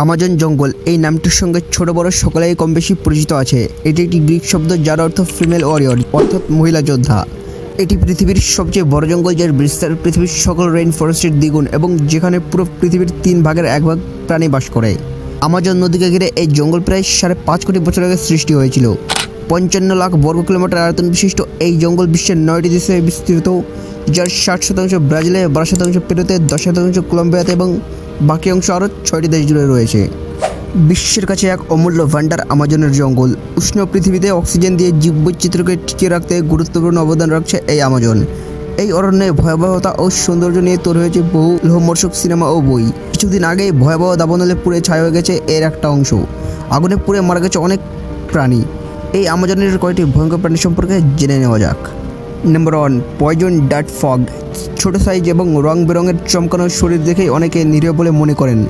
Amazon জঙ্গল, এই নামটির সঙ্গে ছোট বড় সকলেই কম বেশি পরিচিত আছে। এটি একটি গ্রিক শব্দ যার অর্থ ফিমেল ওয়ারিয়র অর্থাৎ মহিলা যোদ্ধা। এটি পৃথিবীর সবচেয়ে বড় জঙ্গল যার বিস্তার পৃথিবীর সকল রেইন ফরেস্টের দ্বিগুণ এবং যেখানে পুরো পৃথিবীর তিন ভাগের এক ভাগ প্রাণী বাস করে। আমাজন নদীকে ঘিরে এই জঙ্গল প্রায় সাড়ে পাঁচ কোটি বছর আগে সৃষ্টি হয়েছিল। পঞ্চান্ন লাখ বর্গ কিলোমিটার আয়তন বিশিষ্ট এই জঙ্গল বিশ্বের নয়টি দেশে বিস্তৃত, যার ষাট শতাংশ ব্রাজিলে, বারো শতাংশ পেরুতে, দশ শতাংশ কলম্বিয়াতে এবং বাকি অংশ আরও ছয়টি দেশ জুড়ে রয়েছে। বিশ্বের কাছে এক অমূল্য ভান্ডার আমাজনের জঙ্গল। উষ্ণ পৃথিবীতে অক্সিজেন দিয়ে জীববৈচিত্র্যকে টিকিয়ে রাখতে গুরুত্বপূর্ণ অবদান রাখছে এই আমাজন। এই অরণ্যে ভয়াবহতা ও সৌন্দর্য নিয়ে তৈরি হয়েছে বহু লোহমর্ষক সিনেমা ও বই। কিছুদিন আগে ভয়াবহ দাবানলে পুড়ে ছাই হয়ে গেছে এর একটা অংশ। আগুনে পুড়ে মারা গেছে অনেক প্রাণী। এই আমাজনের কয়েকটি ভয়ঙ্কর প্রাণী সম্পর্কে জেনে নেওয়া যাক। নাম্বার ওয়ান পয়জন ডাট ফগ ছোট সাইজ এবং রং বেরঙের চমকানো শরীর দেখেই অনেকে নিরীহ বলে মনে করেন।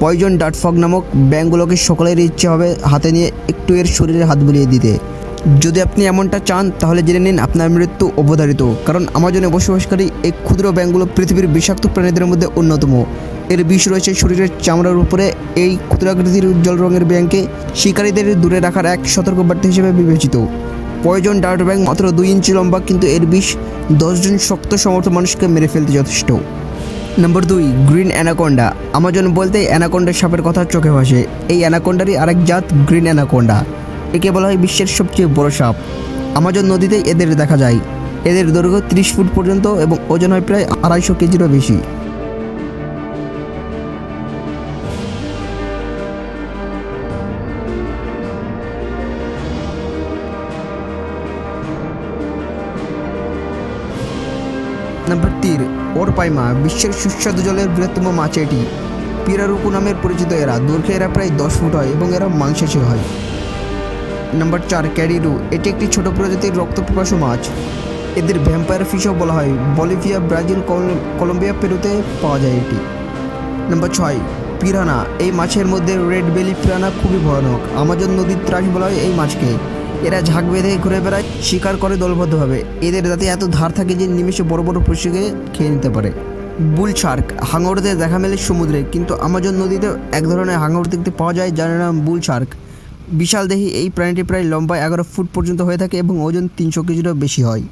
পয়জন ডাট ফগ নামক ব্যাঙগুলোকে সকলেরই ইচ্ছে হবে হাতে নিয়ে একটু এর শরীরে হাত বুলিয়ে দিতে। যদি আপনি এমনটা চান, তাহলে জেনে নিন আপনার মৃত্যু অবধারিত, কারণ আমাজনে বসবাসকারী এই ক্ষুদ্র ব্যাঙগুলো পৃথিবীর বিষাক্ত প্রাণীদের মধ্যে অন্যতম। এর বিষ রয়েছে শরীরের চামড়ার উপরে। এই ক্ষুদ্রাকৃতির উজ্জ্বল রঙের ব্যাঙকে শিকারীদের দূরে রাখার এক সতর্কবার্তা হিসেবে বিবেচিত। পয়জন ডার্ট ব্যাং মাত্র দুই ইঞ্চি লম্বা, কিন্তু এর বিষ দশজন শক্ত সমর্থ মানুষকে মেরে ফেলতে যথেষ্ট। নম্বর দুই, গ্রিন অ্যানাকোন্ডা। আমাজন বলতে অ্যানাকোন্ডা সাপের কথা চোখে ভাসে। এই অ্যানাকোন্ডারই আরেক জাত গ্রিন অ্যানাকোন্ডা। একে বলা হয় বিশ্বের সবচেয়ে বড় সাপ। আমাজন নদীতে এদের দেখা যায়। এদের দৈর্ঘ্য ত্রিশ ফুট পর্যন্ত এবং ওজন হয় প্রায় আড়াইশো কেজিরও বেশি। নাম্বার তিন, ওরপাইমা, বিশ্বের সুস্বাদু জলের বৃহত্তম মাছ এটি। পিরারুকু নামের পরিচিত এরা দৈর্ঘ্যে এরা প্রায় দশ ফুট হয় এবং এরা মাংসাশী হয়। নাম্বার চার, ক্যারিরু, এটি একটি ছোট প্রজাতির রক্তপ্রবাসী মাছ। এদের ভ্যাম্পায়ার ফিশও বলা হয়। বলিভিয়া, ব্রাজিল কলম্বিয়া, পেরুতে পাওয়া যায় এটি। নাম্বার ছয়, পিরানা, এই মাছের মধ্যে রেড বেলি পিরানা খুবই ভয়ানক। আমাজন নদীর ত্রাস বলা হয় এই মাছকে। এরা ঝাঁক বেঁধে ঘুরে বেড়ায়, শিকার করে দলবদ্ধভাবে। এদের দাঁতে এত ধার থাকে যে নিমেষে বড় বড় পশুকে খেয়ে নিতে পারে। বুল শার্ক, হাঙরদের দেখা মেলে সমুদ্রে, কিন্তু আমাজন নদীতে এক ধরনের হাঙর দেখতে পাওয়া যায় যার নাম বুল শার্ক। বিশাল দেহি এই প্রাণীটি প্রায় লম্বায় এগারো ফুট পর্যন্ত হয়ে থাকে এবং ওজন তিনশো কেজিরও বেশি হয়।